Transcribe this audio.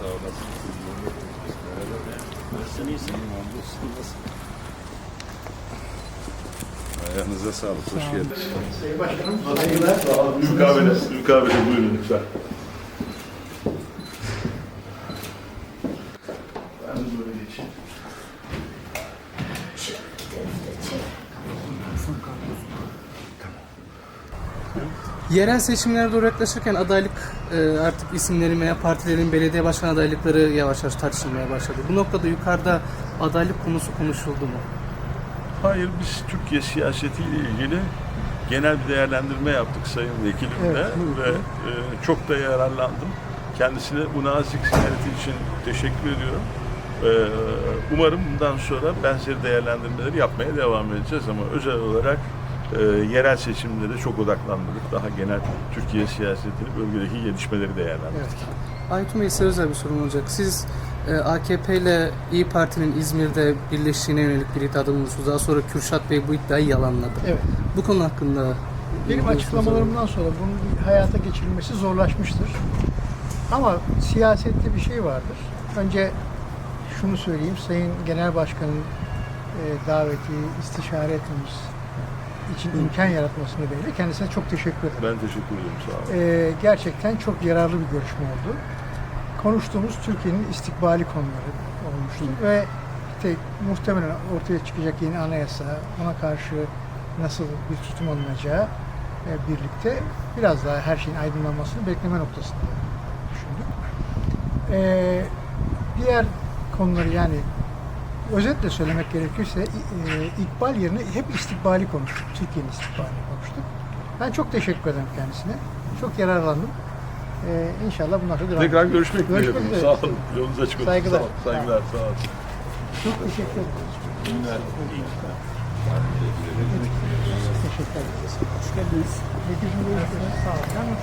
Sağ olasın. Nasılsın iyisin? Hamdolsun. Nasılsın? Ayağınıza sağlık. Hoş geldiniz. Mukabele, mukabele buyurun lütfen. Ben de böyle geçeyim. Yerel seçimlere doğru yaklaşırken adaylık e, artık isimlerin veya partilerin belediye başkan adaylıkları yavaş yavaş tartışılmaya başladı. Bu noktada yukarıda adaylık konusu konuşuldu mu? Hayır, biz Türkiye siyasetiyle ilgili genel bir değerlendirme yaptık Sayın Vekilimle ve e, çok da yararlandım. Kendisine bu nazik ziyareti için teşekkür ediyorum. E, umarım bundan sonra benzeri değerlendirmeleri yapmaya devam edeceğiz ama özel olarak e, yerel seçimlere çok odaklandık. Daha genel Türkiye siyasetini, bölgedeki gelişmeleri değerlendirdik. Aytun Bey size özel bir sorum olacak. Siz e, AKP ile İyi Parti'nin İzmir'de birleştiğine yönelik bir iddiada bulundunuz. Daha sonra Kürşat Bey bu iddiayı yalanladı. Evet. Bu konu hakkında Benim açıklamalarımdan sonra bunun hayata geçirilmesi zorlaşmıştır. Ama siyasette bir şey vardır. Önce şunu söyleyeyim, Sayın Genel Başkan'ın e, daveti, istişare etmemiz için imkan yaratmasını böyle kendisine çok teşekkür ederim. Ben teşekkür ederim. Sağ olun. E, gerçekten çok yararlı bir görüşme oldu. Konuştuğumuz Türkiye'nin istikbali konuları olmuştu ve işte muhtemelen ortaya çıkacak yeni anayasa, ona karşı nasıl bir tutum alınacağı e, birlikte biraz daha her şeyin aydınlanmasını bekleme noktasında düşündük. E, diğer konuları yani özetle söylemek gerekirse e, ikbal yerine hep istikbali konuştuk. Türkiye'nin istikbalini konuştuk. Ben çok teşekkür ederim kendisine. Çok yararlandım. E, inşallah bundan sonra devam Tekrar görüşmek dileğiyle. üzere. Sağ olun. Yolunuz açık olsun. Saygılar. Sağ olun. Saygılar. Sağ olun. Çok teşekkür ederim. Teşekkür ederim. Hoş geldiniz. Sağ olun.